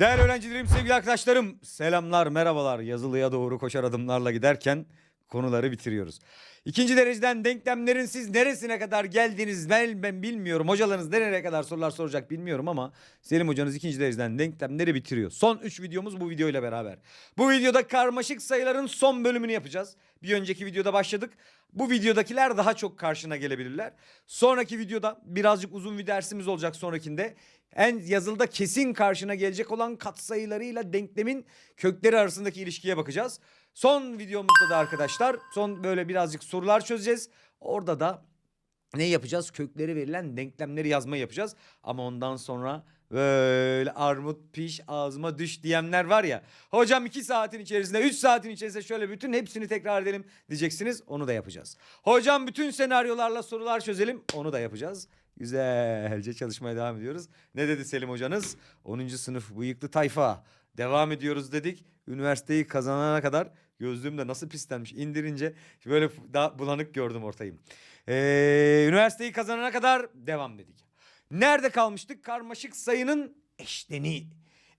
Değerli öğrencilerim, sevgili arkadaşlarım, selamlar, merhabalar. Yazılıya doğru koşar adımlarla giderken konuları bitiriyoruz. İkinci dereceden denklemlerin siz neresine kadar geldiniz ben, ben bilmiyorum. Hocalarınız nereye kadar sorular soracak bilmiyorum ama Selim hocanız ikinci dereceden denklemleri bitiriyor. Son 3 videomuz bu videoyla beraber. Bu videoda karmaşık sayıların son bölümünü yapacağız. Bir önceki videoda başladık. Bu videodakiler daha çok karşına gelebilirler. Sonraki videoda birazcık uzun bir dersimiz olacak sonrakinde. En yazılıda kesin karşına gelecek olan katsayılarıyla denklemin kökleri arasındaki ilişkiye bakacağız. Son videomuzda da arkadaşlar son böyle birazcık sorular çözeceğiz. Orada da ne yapacağız? Kökleri verilen denklemleri yazmayı yapacağız. Ama ondan sonra böyle armut piş ağzıma düş diyenler var ya. Hocam 2 saatin içerisinde 3 saatin içerisinde şöyle bütün hepsini tekrar edelim diyeceksiniz. Onu da yapacağız. Hocam bütün senaryolarla sorular çözelim. Onu da yapacağız. Güzelce çalışmaya devam ediyoruz. Ne dedi Selim hocanız? 10. sınıf bıyıklı tayfa. Devam ediyoruz dedik. Üniversiteyi kazanana kadar gözlüğüm de nasıl pislenmiş. İndirince böyle daha bulanık gördüm ortayı. Ee, üniversiteyi kazanana kadar devam dedik. Nerede kalmıştık? Karmaşık sayının eşleniği.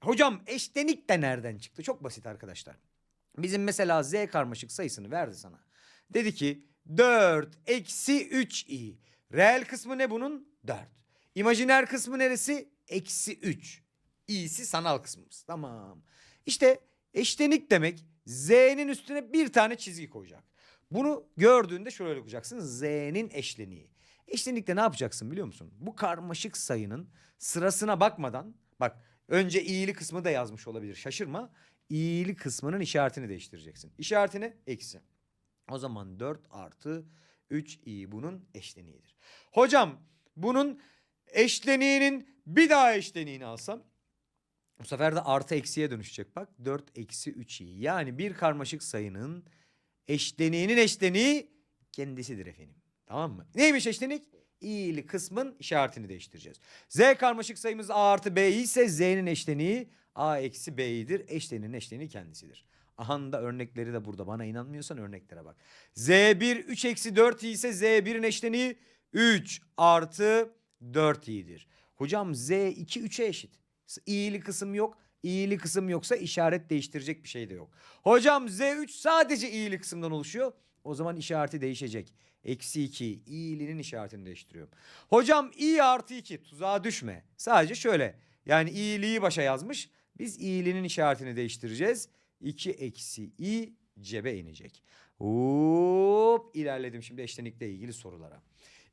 Hocam eşlenik de nereden çıktı? Çok basit arkadaşlar. Bizim mesela z karmaşık sayısını verdi sana. Dedi ki 4 eksi 3i. Reel kısmı ne bunun? 4. İmajiner kısmı neresi? Eksi 3. i'si sanal kısmımız. Tamam. İşte eşlenik demek z'nin üstüne bir tane çizgi koyacak. Bunu gördüğünde şöyle okuyacaksın. Z'nin eşleniği. Eşlenikte ne yapacaksın biliyor musun? Bu karmaşık sayının sırasına bakmadan bak önce i'li kısmı da yazmış olabilir. Şaşırma. i'li kısmının işaretini değiştireceksin. İşaretini eksi. O zaman 4 artı 3i bunun eşleniğidir. Hocam bunun eşleniğinin bir daha eşleniğini alsam bu sefer de artı eksiye dönüşecek bak. 4 eksi 3i. Yani bir karmaşık sayının eşleniğinin eşleniği kendisidir efendim. Tamam mı? Neymiş eşlenik? i'li kısmın işaretini değiştireceğiz. Z karmaşık sayımız a artı b ise z'nin eşleniği a eksi b'yidir. Eşleniğin eşleniği kendisidir. Ahan da örnekleri de burada. Bana inanmıyorsan örneklere bak. Z1 3 eksi 4 ise Z1'in eşleniği 3 artı 4 i'dir. Hocam Z2 3'e eşit. İ'li kısım yok. İ'li kısım yoksa işaret değiştirecek bir şey de yok. Hocam Z3 sadece i'li kısımdan oluşuyor. O zaman işareti değişecek. Eksi 2 i'linin işaretini değiştiriyorum. Hocam i artı 2 tuzağa düşme. Sadece şöyle. Yani i'liyi başa yazmış. Biz i'linin işaretini değiştireceğiz. 2 eksi i cebe inecek. Hop ilerledim şimdi eşlenikle ilgili sorulara.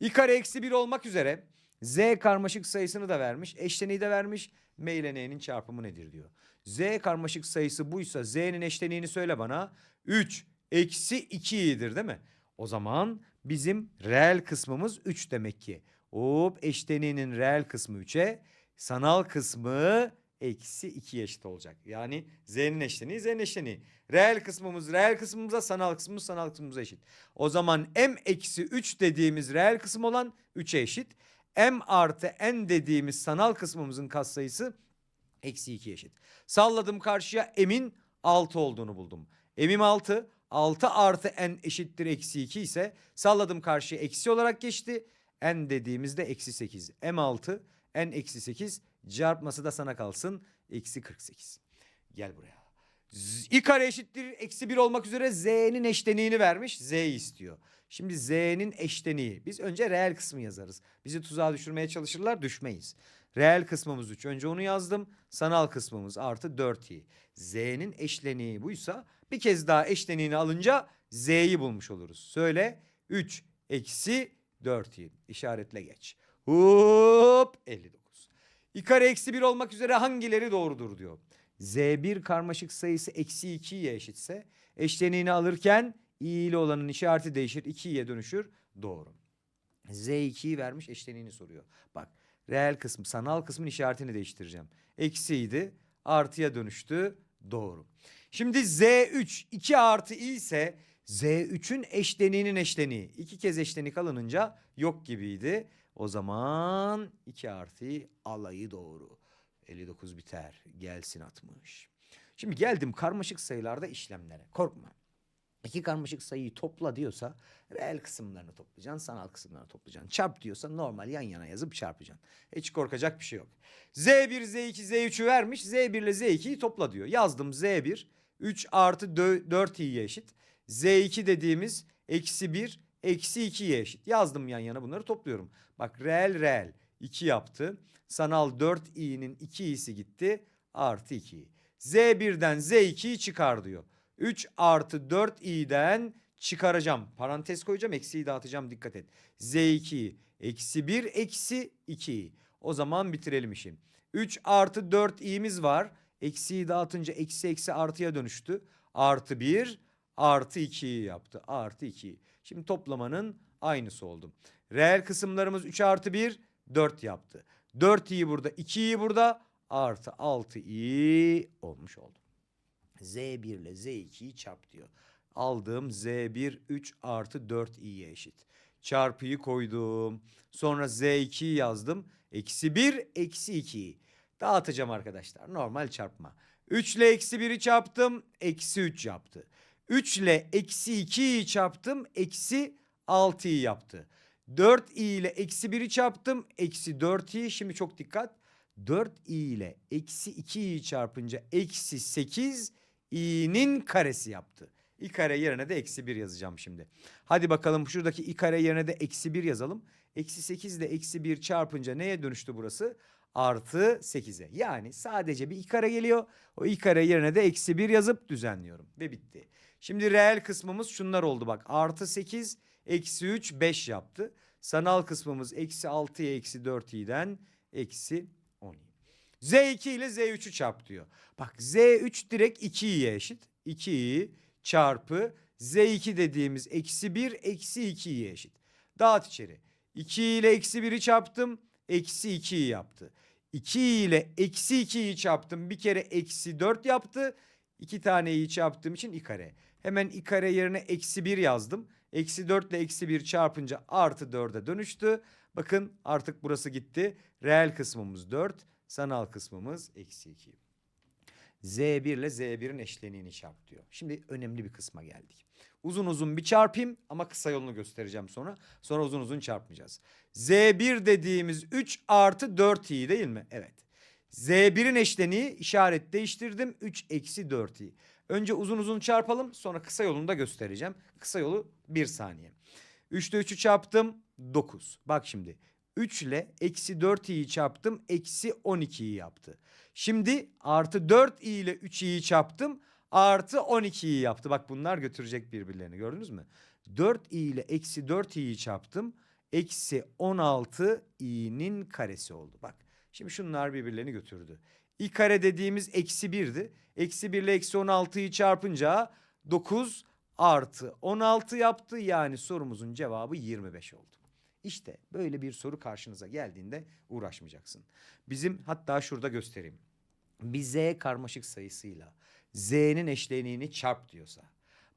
i kare eksi 1 olmak üzere z karmaşık sayısını da vermiş. Eşleniği de vermiş. M ile n'nin çarpımı nedir diyor. Z karmaşık sayısı buysa z'nin eşleniğini söyle bana. 3 eksi 2i'dir değil mi? O zaman bizim reel kısmımız 3 demek ki. Hop eşleniğinin reel kısmı 3'e sanal kısmı eksi 2 eşit olacak. Yani z'nin eşleniği z'nin eşleniği. Reel kısmımız reel kısmımıza sanal kısmımız sanal kısmımıza eşit. O zaman m eksi 3 dediğimiz reel kısım olan 3'e eşit. M artı n dediğimiz sanal kısmımızın katsayısı eksi 2 eşit. Salladım karşıya m'in 6 olduğunu buldum. M'im 6. 6 artı n eşittir eksi 2 ise salladım karşıya eksi olarak geçti. n dediğimizde eksi 8. M6 n eksi 8 çarpması da sana kalsın. Eksi 48. Gel buraya. İ kare eşittir eksi 1 olmak üzere z'nin eşleniğini vermiş. z'yi istiyor. Şimdi z'nin eşleniği. Biz önce reel kısmı yazarız. Bizi tuzağa düşürmeye çalışırlar düşmeyiz. Reel kısmımız 3. Önce onu yazdım. Sanal kısmımız artı 4i. Z'nin eşleniği buysa bir kez daha eşleniğini alınca z'yi bulmuş oluruz. Söyle 3 eksi 4i. İşaretle geç. Hop 59. i kare eksi 1 olmak üzere hangileri doğrudur diyor. Z1 karmaşık sayısı eksi 2'ye eşitse eşleniğini alırken i ile olanın işareti değişir 2'ye dönüşür. Doğru. Z2'yi vermiş eşleniğini soruyor. Bak reel kısmı sanal kısmın işaretini değiştireceğim. Eksiydi artıya dönüştü. Doğru. Şimdi Z3 2 artı i ise Z3'ün eşleniğinin eşleniği. iki kez eşlenik alınınca yok gibiydi. O zaman 2 artı i alayı doğru. 59 biter. Gelsin 60. Şimdi geldim karmaşık sayılarda işlemlere. Korkma. İki karmaşık sayıyı topla diyorsa reel kısımlarını toplayacaksın, sanal kısımlarını toplayacaksın. Çarp diyorsa normal yan yana yazıp çarpacaksın. Hiç korkacak bir şey yok. Z1, Z2, Z3'ü vermiş. Z1 ile Z2'yi topla diyor. Yazdım Z1 3 artı dö- 4i'ye eşit. Z2 dediğimiz eksi 1 eksi 2'ye eşit. Yazdım yan yana bunları topluyorum. Bak reel reel 2 yaptı. Sanal 4i'nin 2i'si gitti artı 2'yi. Z1'den Z2'yi çıkar diyor. 3 artı 4i'den çıkaracağım. Parantez koyacağım eksiyi dağıtacağım dikkat et. Z2'yi eksi 1 eksi 2'yi. O zaman bitirelim işi. 3 artı 4i'miz var. Eksiyi dağıtınca eksi eksi artıya dönüştü. Artı 1 artı 2'yi yaptı. Artı 2. Şimdi toplamanın aynısı oldu. Reel kısımlarımız 3 artı 1 4 yaptı. 4i'yi burada 2'yi burada artı 6i olmuş oldu. Z1 ile Z2'yi çarp diyor. Aldığım Z1 3 artı 4i'ye eşit. Çarpıyı koydum. Sonra Z2'yi yazdım. Eksi 1 eksi 2'yi. Dağıtacağım arkadaşlar. Normal çarpma. 3 ile eksi 1'i çarptım. Eksi 3 yaptı. 3 ile eksi 2'yi çarptım. Eksi 6'yı yaptı. 4i ile eksi 1'i çarptım. Eksi 4i. Şimdi çok dikkat. 4i ile eksi 2'yi çarpınca eksi 8 i'nin karesi yaptı. i kare yerine de eksi 1 yazacağım şimdi. Hadi bakalım şuradaki i kare yerine de eksi 1 yazalım. Eksi 8 ile eksi 1 çarpınca neye dönüştü burası? Artı 8'e. Yani sadece bir i kare geliyor. O i kare yerine de eksi 1 yazıp düzenliyorum. Ve bitti. Şimdi reel kısmımız şunlar oldu bak. Artı 8, eksi 3, 5 yaptı. Sanal kısmımız eksi 6'ya eksi 4i'den eksi 10. Z2 ile Z3'ü çarp diyor. Bak Z3 direkt 2i'ye eşit. 2i çarpı Z2 dediğimiz eksi 1 eksi 2'ye eşit. Dağıt içeri. 2 ile eksi 1'i çarptım. Eksi 2'yi yaptı. 2 ile eksi 2'yi çarptım. Bir kere eksi 4 yaptı. İki taneyi çarptığım için i kare. Hemen i kare yerine eksi 1 yazdım. Eksi 4 ile eksi 1 çarpınca artı 4'e dönüştü. Bakın artık burası gitti. Reel kısmımız 4. Sanal kısmımız eksi 2. Z1 ile Z1'in eşleniğini çarp diyor. Şimdi önemli bir kısma geldik. Uzun uzun bir çarpayım ama kısa yolunu göstereceğim sonra. Sonra uzun uzun çarpmayacağız. Z1 dediğimiz 3 artı 4i değil mi? Evet. Z1'in eşleniği işaret değiştirdim. 3 eksi 4i. Önce uzun uzun çarpalım sonra kısa yolunu da göstereceğim. Kısa yolu 1 saniye. 3 ile 3'ü çarptım 9. Bak şimdi 3 ile eksi 4i'yi çarptım eksi 12'yi yaptı. Şimdi artı 4i ile 3i'yi çarptım artı 12'yi yaptı. Bak bunlar götürecek birbirlerini gördünüz mü? 4i ile eksi 4i'yi çarptım eksi 16i'nin karesi oldu. Bak şimdi şunlar birbirlerini götürdü. i kare dediğimiz eksi 1'di. Eksi 1 ile eksi 16'yı çarpınca 9 artı 16 yaptı. Yani sorumuzun cevabı 25 oldu. İşte böyle bir soru karşınıza geldiğinde uğraşmayacaksın. Bizim hatta şurada göstereyim. Bir z karmaşık sayısıyla z'nin eşleniğini çarp diyorsa.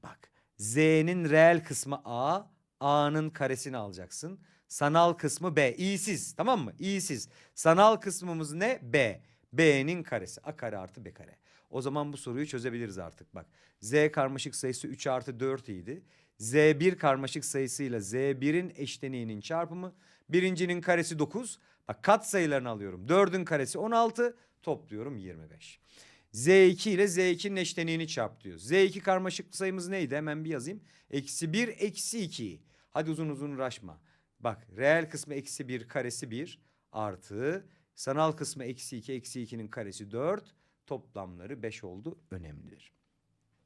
Bak z'nin reel kısmı a, a'nın karesini alacaksın. Sanal kısmı b. i'siz tamam mı? i'siz. Sanal kısmımız ne? b. b'nin karesi. a kare artı b kare. O zaman bu soruyu çözebiliriz artık bak. Z karmaşık sayısı 3 artı 4 idi. Z1 karmaşık sayısıyla Z1'in eşleniğinin çarpımı. Birincinin karesi 9. Bak kat sayılarını alıyorum. 4'ün karesi 16. Topluyorum 25. Z2 ile Z2'nin eşleniğini çarp diyor. Z2 karmaşık sayımız neydi? Hemen bir yazayım. Eksi 1 eksi 2. Hadi uzun uzun uğraşma. Bak reel kısmı eksi 1 karesi 1 artı sanal kısmı eksi 2 eksi 2'nin karesi 4 toplamları 5 oldu önemlidir.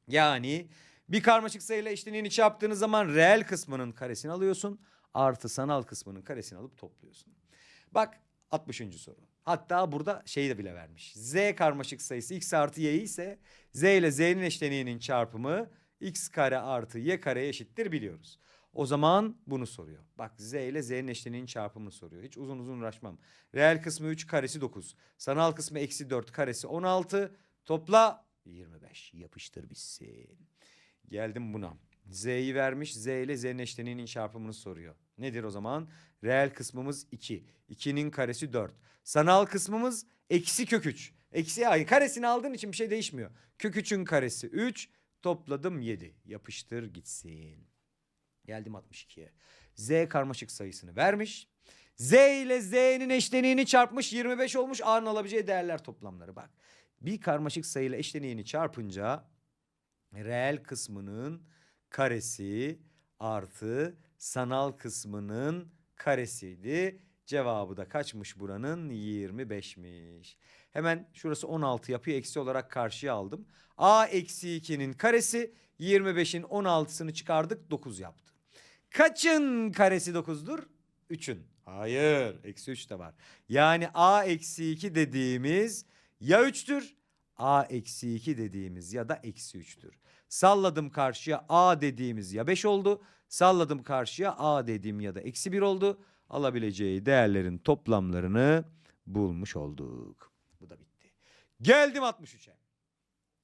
Yani bir karmaşık sayıyla eşleniğini çarptığınız zaman reel kısmının karesini alıyorsun. Artı sanal kısmının karesini alıp topluyorsun. Bak 60. soru. Hatta burada şeyi de bile vermiş. Z karmaşık sayısı x artı y ise z ile z'nin eşleniğinin çarpımı x kare artı y kareye eşittir biliyoruz. O zaman bunu soruyor. Bak z ile z'nin eşleniğinin çarpımını soruyor. Hiç uzun uzun uğraşmam. Reel kısmı 3 karesi 9. Sanal kısmı eksi 4 karesi 16. Topla 25. Yapıştır bitsin. Geldim buna. Z'yi vermiş. Z ile Z'nin eşleniğinin çarpımını soruyor. Nedir o zaman? Reel kısmımız 2. 2'nin karesi 4. Sanal kısmımız eksi kök 3. Eksi ay karesini aldığın için bir şey değişmiyor. Kök 3'ün karesi 3. Topladım 7. Yapıştır gitsin. Geldim 62'ye. Z karmaşık sayısını vermiş. Z ile Z'nin eşleniğini çarpmış 25 olmuş. A'nın alabileceği değerler toplamları bak. Bir karmaşık sayıyla eşleniğini çarpınca reel kısmının karesi artı sanal kısmının karesiydi. Cevabı da kaçmış buranın? 25'miş. Hemen şurası 16 yapıyor. Eksi olarak karşıya aldım. A eksi 2'nin karesi 25'in 16'sını çıkardık 9 yaptı. Kaçın karesi 9'dur? 3'ün. Hayır. Eksi 3 de var. Yani A eksi 2 dediğimiz ya 3'tür A eksi 2 dediğimiz ya da eksi 3'tür. Salladım karşıya A dediğimiz ya 5 oldu. Salladım karşıya A dediğim ya da eksi 1 oldu. Alabileceği değerlerin toplamlarını bulmuş olduk. Bu da bitti. Geldim 63'e.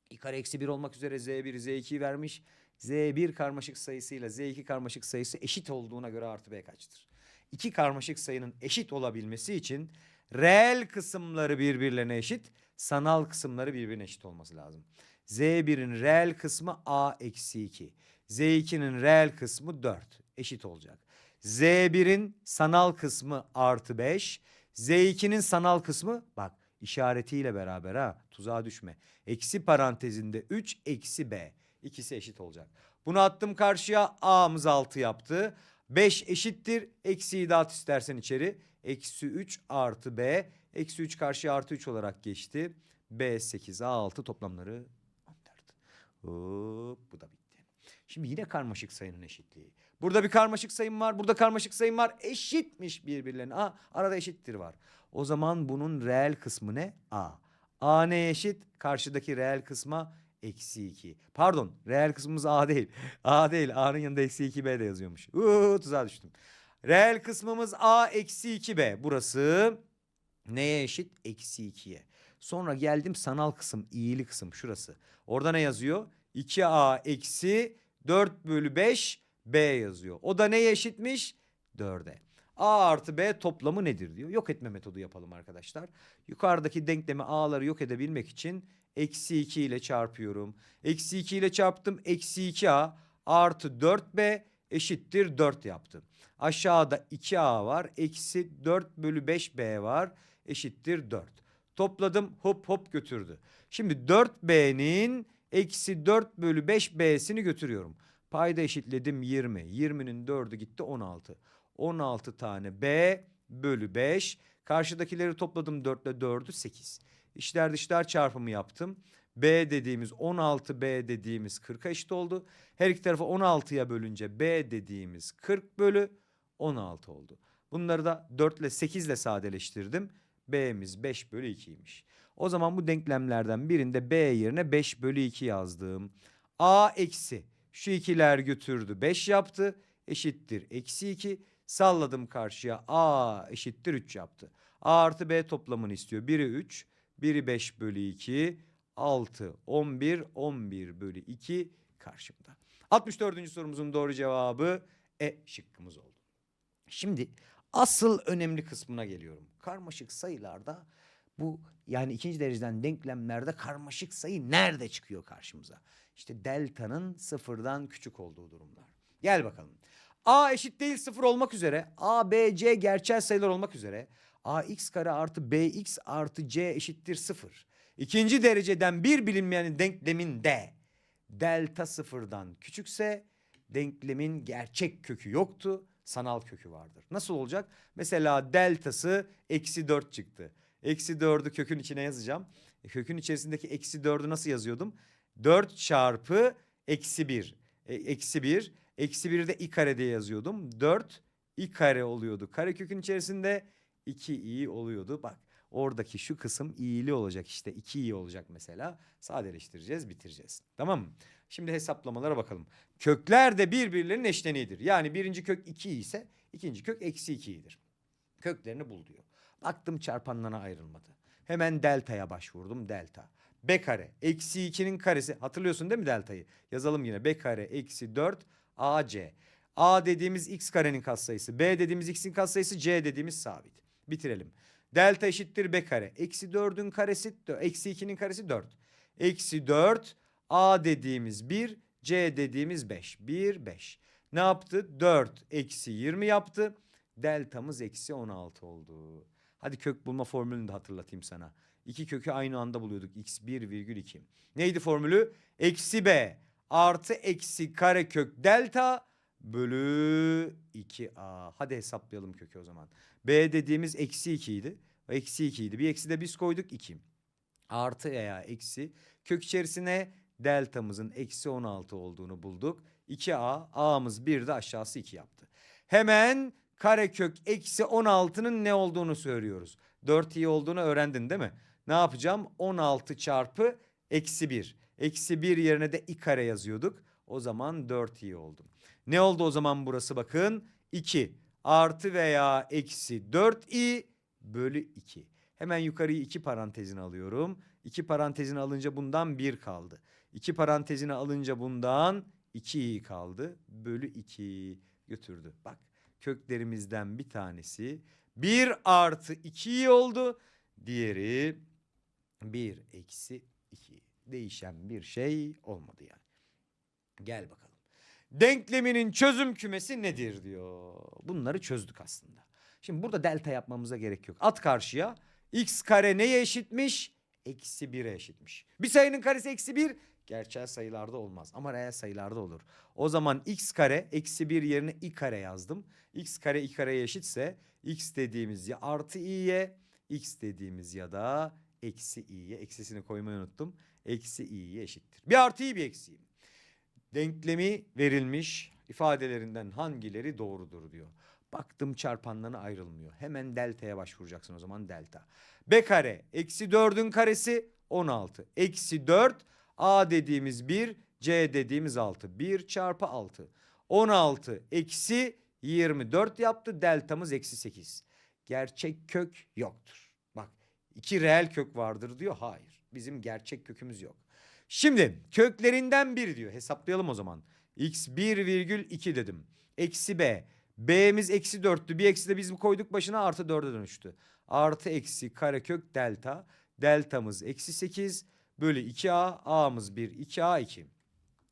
i kare eksi 1 olmak üzere z1 z2 vermiş. Z1 karmaşık sayısıyla z2 karmaşık sayısı eşit olduğuna göre artı b kaçtır? İki karmaşık sayının eşit olabilmesi için reel kısımları birbirlerine eşit, sanal kısımları birbirine eşit olması lazım. Z1'in reel kısmı A eksi 2. Z2'nin reel kısmı 4. Eşit olacak. Z1'in sanal kısmı artı 5. Z2'nin sanal kısmı bak işaretiyle beraber ha tuzağa düşme. Eksi parantezinde 3 eksi B. İkisi eşit olacak. Bunu attım karşıya A'mız 6 yaptı. 5 eşittir. Eksiyi dağıt istersen içeri. Eksi 3 artı B. Eksi 3 karşıya artı 3 olarak geçti. B 8 A6 toplamları 14. Hop bu da bitti. Şimdi yine karmaşık sayının eşitliği. Burada bir karmaşık sayım var. Burada karmaşık sayım var. Eşitmiş birbirlerine. Aa, arada eşittir var. O zaman bunun reel kısmı ne? A. A ne eşit? Karşıdaki reel kısma eksi 2. Pardon reel kısmımız A değil. A değil. A'nın yanında eksi 2B de yazıyormuş. Uuu tuzağa düştüm. Reel kısmımız A eksi 2B. Burası neye eşit? Eksi 2'ye. Sonra geldim sanal kısım, iyili kısım şurası. Orada ne yazıyor? 2A eksi 4 bölü 5 B yazıyor. O da neye eşitmiş? 4'e. A artı B toplamı nedir diyor. Yok etme metodu yapalım arkadaşlar. Yukarıdaki denklemi A'ları yok edebilmek için eksi 2 ile çarpıyorum. Eksi 2 ile çarptım. Eksi 2A artı 4B eşittir 4 yaptı. Aşağıda 2A var. Eksi 4 bölü 5B var. Eşittir 4. Topladım hop hop götürdü. Şimdi 4B'nin eksi 4 bölü 5B'sini götürüyorum. Payda eşitledim 20. 20'nin 4'ü gitti 16. 16 tane B bölü 5. Karşıdakileri topladım 4 ile 4'ü 8. İşler dışlar çarpımı yaptım. B dediğimiz 16B dediğimiz 40'a eşit oldu. Her iki tarafı 16'ya bölünce B dediğimiz 40 bölü 16 oldu. Bunları da 4 ile 8 ile sadeleştirdim. B'miz 5 bölü 2'ymiş. O zaman bu denklemlerden birinde B yerine 5 bölü 2 yazdım. A eksi şu ikiler götürdü 5 yaptı. Eşittir eksi 2. Salladım karşıya A eşittir 3 yaptı. A artı B toplamını istiyor. Biri 3, biri 5 bölü 2, 6, 11, 11 bölü 2 karşımda. 64. sorumuzun doğru cevabı E şıkkımız oldu. Şimdi asıl önemli kısmına geliyorum. Karmaşık sayılarda bu yani ikinci dereceden denklemlerde karmaşık sayı nerede çıkıyor karşımıza? İşte delta'nın sıfırdan küçük olduğu durumlar. Gel bakalım. A eşit değil sıfır olmak üzere A, B, C gerçel sayılar olmak üzere ax kare artı bx artı c eşittir sıfır. İkinci dereceden bir bilinmeyenin denkleminde delta sıfırdan küçükse denklemin gerçek kökü yoktu sanal kökü vardır. Nasıl olacak? Mesela deltası eksi dört çıktı. Eksi dördü kökün içine yazacağım. E, kökün içerisindeki eksi dördü nasıl yazıyordum? 4 çarpı eksi 1. E, eksi 1. Eksi 1'i de i kare diye yazıyordum. 4 i kare oluyordu. Kare kökün içerisinde 2 i oluyordu. Bak oradaki şu kısım i'li olacak işte. 2 i olacak mesela. Sadeleştireceğiz bitireceğiz. Tamam mı? Şimdi hesaplamalara bakalım. Kökler de birbirlerinin eşleniğidir. Yani birinci kök 2 ise ikinci kök eksi 2'dir. Köklerini bul diyor. Baktım çarpanlarına ayrılmadı. Hemen delta'ya başvurdum delta. B kare eksi 2'nin karesi hatırlıyorsun değil mi deltayı? Yazalım yine B kare eksi 4 AC. A dediğimiz x karenin katsayısı. B dediğimiz x'in katsayısı. C dediğimiz sabit. Bitirelim. Delta eşittir B kare. Eksi 4'ün karesi. Eksi 2'nin karesi 4. Eksi 4 A dediğimiz 1, C dediğimiz 5. 1, 5. Ne yaptı? 4 eksi 20 yaptı. Deltamız eksi 16 oldu. Hadi kök bulma formülünü de hatırlatayım sana. İki kökü aynı anda buluyorduk. x1 virgül 2. Neydi formülü? Eksi b artı eksi karekök delta bölü 2a. Hadi hesaplayalım kökü o zaman. b dediğimiz eksi 2 idi. Eksi 2 idi. Bir eksi de biz koyduk 2. Artı veya eksi. Kök içerisine deltamızın eksi 16 olduğunu bulduk. 2a. a'mız 1 de aşağısı 2 yaptı. Hemen karekök eksi 16'nın ne olduğunu söylüyoruz. 4 i olduğunu öğrendin değil mi? Ne yapacağım? 16 çarpı eksi 1. Eksi 1 yerine de i kare yazıyorduk. O zaman 4 i oldu. Ne oldu o zaman burası bakın? 2 artı veya eksi 4 i bölü 2. Hemen yukarıyı 2 parantezine alıyorum. 2 parantezine alınca bundan 1 kaldı. 2 parantezine alınca bundan 2 i kaldı. Bölü 2 götürdü. Bak köklerimizden bir tanesi 1 artı 2 oldu. Diğeri 1 eksi 2. Değişen bir şey olmadı yani. Gel bakalım. Denkleminin çözüm kümesi nedir diyor. Bunları çözdük aslında. Şimdi burada delta yapmamıza gerek yok. At karşıya. X kare neye eşitmiş? Eksi 1'e eşitmiş. Bir sayının karesi eksi 1 gerçel sayılarda olmaz ama reel sayılarda olur. O zaman x kare eksi 1 yerine i kare yazdım. x kare i kareye eşitse x dediğimiz ya artı i'ye x dediğimiz ya da eksi i'ye eksisini koymayı unuttum. Eksi i'ye eşittir. Bir artı i bir eksi i. Denklemi verilmiş ifadelerinden hangileri doğrudur diyor. Baktım çarpanlarına ayrılmıyor. Hemen delta'ya başvuracaksın o zaman delta. B kare eksi 4'ün karesi 16. Eksi 4 A dediğimiz 1 C dediğimiz 6. 1 çarpı 6. 16 eksi 24 yaptı. Deltamız eksi 8. Gerçek kök yoktur. Bak iki reel kök vardır diyor. Hayır bizim gerçek kökümüz yok. Şimdi köklerinden biri diyor. Hesaplayalım o zaman. X 1,2 dedim. Eksi B. B'miz eksi 4'tü. Bir eksi de biz koyduk başına artı 4'e dönüştü. Artı eksi karekök delta. Deltamız eksi 8 bölü 2A. A'mız 1. 2A 2.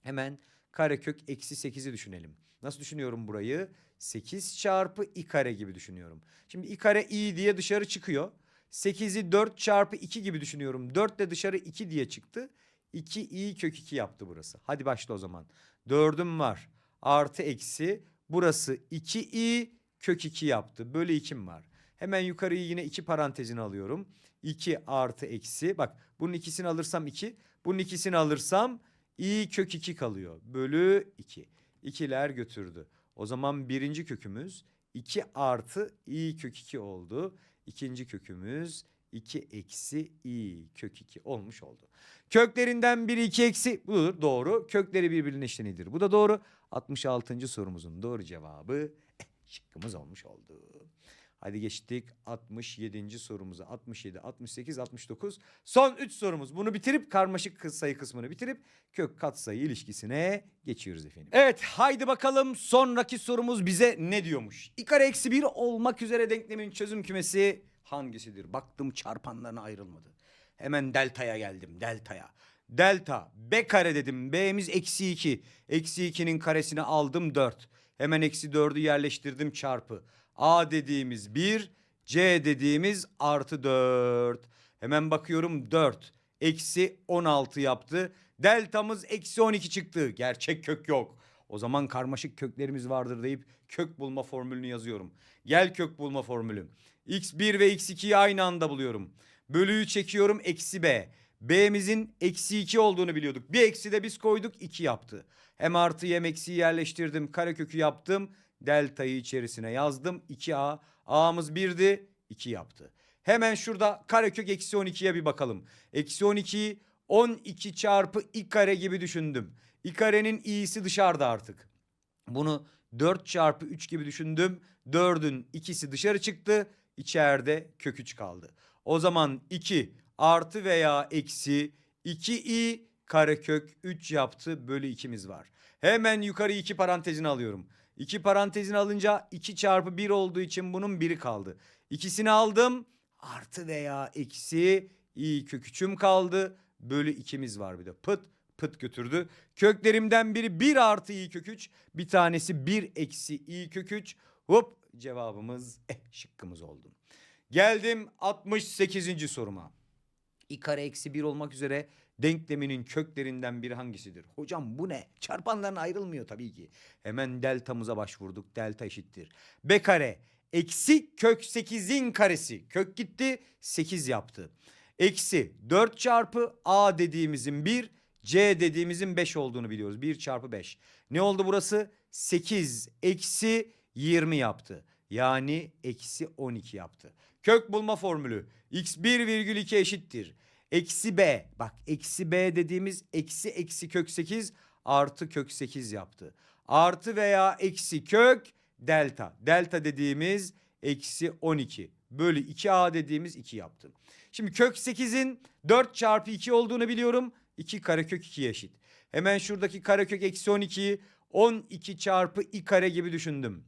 Hemen karekök eksi 8'i düşünelim. Nasıl düşünüyorum burayı? 8 çarpı i kare gibi düşünüyorum. Şimdi i kare i diye dışarı çıkıyor. 8'i 4 çarpı 2 gibi düşünüyorum. 4 de dışarı 2 diye çıktı. 2 i kök 2 yaptı burası. Hadi başla o zaman. 4'üm var. Artı eksi. Burası 2 i kök 2 yaptı. Bölü 2'm var. Hemen yukarıyı yine 2 parantezine alıyorum. 2 artı eksi. Bak bunun ikisini alırsam 2. Bunun ikisini alırsam i kök 2 kalıyor. Bölü 2. İkiler götürdü. O zaman birinci kökümüz 2 artı i kök 2 oldu. İkinci kökümüz 2 eksi i kök 2 olmuş oldu. Köklerinden biri 2 eksi budur doğru. Kökleri birbirine eşlenidir. Bu da doğru. 66. sorumuzun doğru cevabı eh, şıkkımız olmuş oldu. Hadi geçtik 67. sorumuza. 67, 68, 69. Son 3 sorumuz. Bunu bitirip karmaşık sayı kısmını bitirip kök katsayı ilişkisine geçiyoruz efendim. Evet haydi bakalım sonraki sorumuz bize ne diyormuş? İ kare eksi 1 olmak üzere denklemin çözüm kümesi hangisidir? Baktım çarpanlarına ayrılmadı. Hemen deltaya geldim deltaya. Delta b kare dedim. B'miz eksi 2. Eksi 2'nin karesini aldım 4. Hemen eksi 4'ü yerleştirdim çarpı. A dediğimiz 1. C dediğimiz artı 4. Hemen bakıyorum 4. Eksi 16 yaptı. Deltamız eksi 12 çıktı. Gerçek kök yok. O zaman karmaşık köklerimiz vardır deyip kök bulma formülünü yazıyorum. Gel kök bulma formülü. X1 ve X2'yi aynı anda buluyorum. Bölüyü çekiyorum eksi B. B'mizin eksi 2 olduğunu biliyorduk. Bir eksi de biz koyduk 2 yaptı. Hem artı hem eksiyi yerleştirdim. Karekökü yaptım. Deltayı içerisine yazdım. 2A. A'mız 1'di. 2 yaptı. Hemen şurada karekök eksi 12'ye bir bakalım. Eksi 12'yi 12 çarpı i kare gibi düşündüm. i karenin i'si dışarıda artık. Bunu 4 çarpı 3 gibi düşündüm. 4'ün ikisi dışarı çıktı. İçeride kök 3 kaldı. O zaman 2 artı veya eksi 2i karekök 3 yaptı bölü 2'miz var. Hemen yukarı 2 parantezini alıyorum. 2 parantezini alınca 2 çarpı 1 olduğu için bunun 1'i kaldı. İkisini aldım artı veya eksi i kök 3'üm kaldı. Bölü 2'miz var bir de pıt pıt götürdü. Köklerimden biri 1 artı i kök 3. Bir tanesi 1 eksi i kök 3. Hop cevabımız eh şıkkımız oldu. Geldim 68. soruma. i kare eksi 1 olmak üzere denkleminin köklerinden biri hangisidir? Hocam bu ne? Çarpanların ayrılmıyor tabii ki. Hemen deltamıza başvurduk. Delta eşittir. B kare eksi kök 8'in karesi. Kök gitti 8 yaptı. Eksi 4 çarpı a dediğimizin 1 c dediğimizin 5 olduğunu biliyoruz. 1 çarpı 5. Ne oldu burası? 8 eksi 20 yaptı. Yani eksi 12 yaptı. Kök bulma formülü x1 virgül 2 eşittir. Eksi b bak eksi b dediğimiz eksi eksi kök 8 artı kök 8 yaptı. Artı veya eksi kök delta. Delta dediğimiz eksi 12 bölü 2a dediğimiz 2 yaptı. Şimdi kök 8'in 4 çarpı 2 olduğunu biliyorum. 2 karekök 2'ye eşit. Hemen şuradaki karekök eksi 12'yi 12 çarpı i kare gibi düşündüm.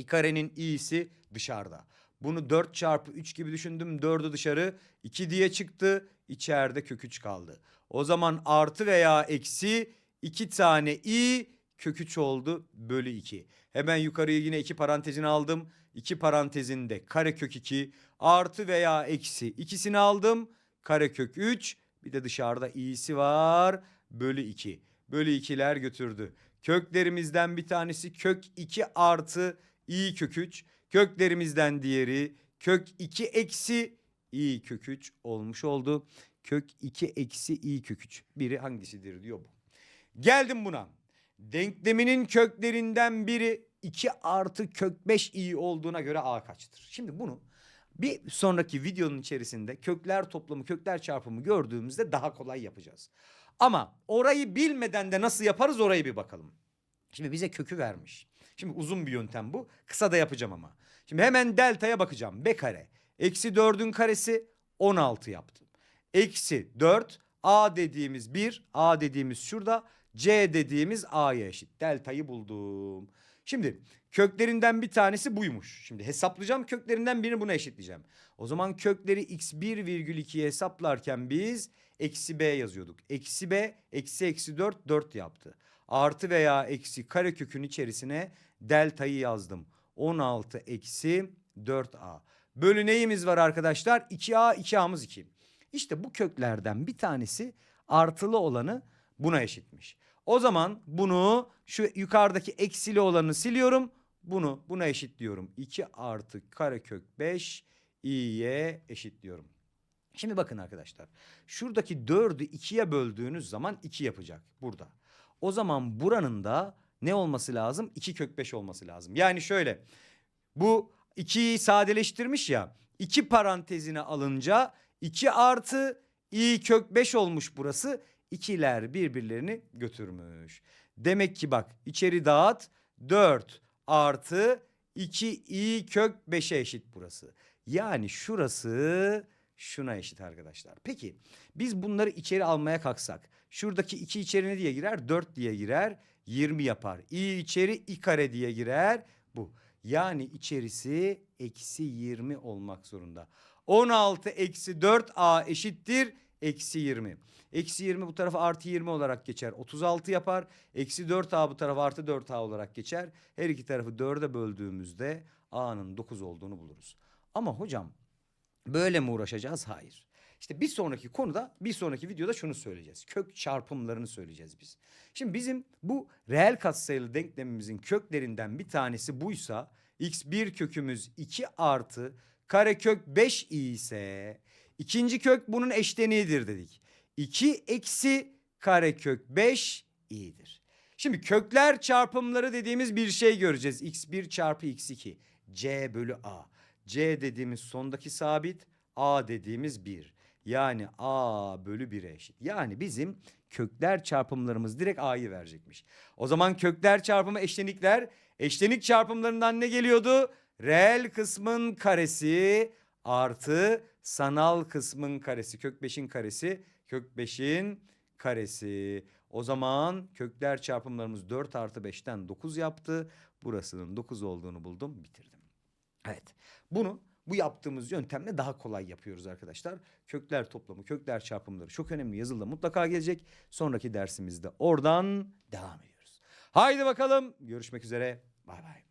İ karenin i'si dışarıda. Bunu 4 çarpı 3 gibi düşündüm. 4'ü dışarı 2 diye çıktı. İçeride kök 3 kaldı. O zaman artı veya eksi 2 tane i kök 3 oldu bölü 2. Hemen yukarıya yine 2 parantezini aldım. 2 parantezinde karekök 2 artı veya eksi ikisini aldım. Karekök 3 bir de dışarıda i'si var bölü 2. Bölü 2'ler götürdü. Köklerimizden bir tanesi kök 2 artı i kök 3. Köklerimizden diğeri kök 2 eksi i kök 3 olmuş oldu. Kök 2 eksi i kök 3. Biri hangisidir diyor bu. Geldim buna. Denkleminin köklerinden biri 2 artı kök 5 i olduğuna göre a kaçtır? Şimdi bunu bir sonraki videonun içerisinde kökler toplamı, kökler çarpımı gördüğümüzde daha kolay yapacağız. Ama orayı bilmeden de nasıl yaparız orayı bir bakalım. Şimdi bize kökü vermiş. Şimdi uzun bir yöntem bu. Kısa da yapacağım ama. Şimdi hemen deltaya bakacağım. B kare. Eksi 4'ün karesi 16 yaptım. Eksi 4 A dediğimiz 1. A dediğimiz şurada. C dediğimiz A'ya eşit. Deltayı buldum. Şimdi köklerinden bir tanesi buymuş. Şimdi hesaplayacağım köklerinden birini buna eşitleyeceğim. O zaman kökleri x1 virgül 2'ye hesaplarken biz eksi b yazıyorduk. Eksi b eksi eksi 4 4 yaptı. Artı veya eksi karekökün içerisine deltayı yazdım. 16 eksi 4a. Bölü neyimiz var arkadaşlar? 2a 2a'mız 2. İşte bu köklerden bir tanesi artılı olanı buna eşitmiş. O zaman bunu şu yukarıdaki eksili olanı siliyorum. Bunu buna eşitliyorum. 2 artı karekök 5 i'ye eşitliyorum. Şimdi bakın arkadaşlar. Şuradaki 4'ü 2'ye böldüğünüz zaman 2 yapacak burada. O zaman buranın da ne olması lazım? 2 kök 5 olması lazım. Yani şöyle. Bu 2'yi sadeleştirmiş ya. 2 parantezine alınca 2 artı i kök 5 olmuş burası. İkiler birbirlerini götürmüş. Demek ki bak içeri dağıt 4 artı 2 i kök 5'e eşit burası. Yani şurası şuna eşit arkadaşlar. Peki biz bunları içeri almaya kalksak şuradaki 2 içeri ne diye girer? 4 diye girer 20 yapar. i içeri i kare diye girer bu. Yani içerisi eksi 20 olmak zorunda. 16 eksi 4a eşittir eksi 20. Eksi 20 bu tarafa artı 20 olarak geçer. 36 yapar. Eksi 4a bu tarafa artı 4a olarak geçer. Her iki tarafı 4'e böldüğümüzde a'nın 9 olduğunu buluruz. Ama hocam böyle mi uğraşacağız? Hayır. İşte bir sonraki konuda bir sonraki videoda şunu söyleyeceğiz. Kök çarpımlarını söyleyeceğiz biz. Şimdi bizim bu reel katsayılı denklemimizin köklerinden bir tanesi buysa x1 kökümüz 2 artı karekök 5 i ise ikinci kök bunun eşleniğidir dedik. 2 eksi karekök 5 i'dir. Şimdi kökler çarpımları dediğimiz bir şey göreceğiz. x1 çarpı x2 c bölü a. c dediğimiz sondaki sabit a dediğimiz 1. Yani a bölü 1'e eşit. Yani bizim kökler çarpımlarımız direkt a'yı verecekmiş. O zaman kökler çarpımı eşlenikler. Eşlenik çarpımlarından ne geliyordu? Reel kısmın karesi artı sanal kısmın karesi. Kök 5'in karesi. Kök 5'in karesi. O zaman kökler çarpımlarımız 4 artı 5'ten 9 yaptı. Burasının 9 olduğunu buldum bitirdim. Evet bunu bu yaptığımız yöntemle daha kolay yapıyoruz arkadaşlar. Kökler toplamı, kökler çarpımları çok önemli yazılıda mutlaka gelecek. Sonraki dersimizde oradan devam ediyoruz. Haydi bakalım görüşmek üzere. Bay bay.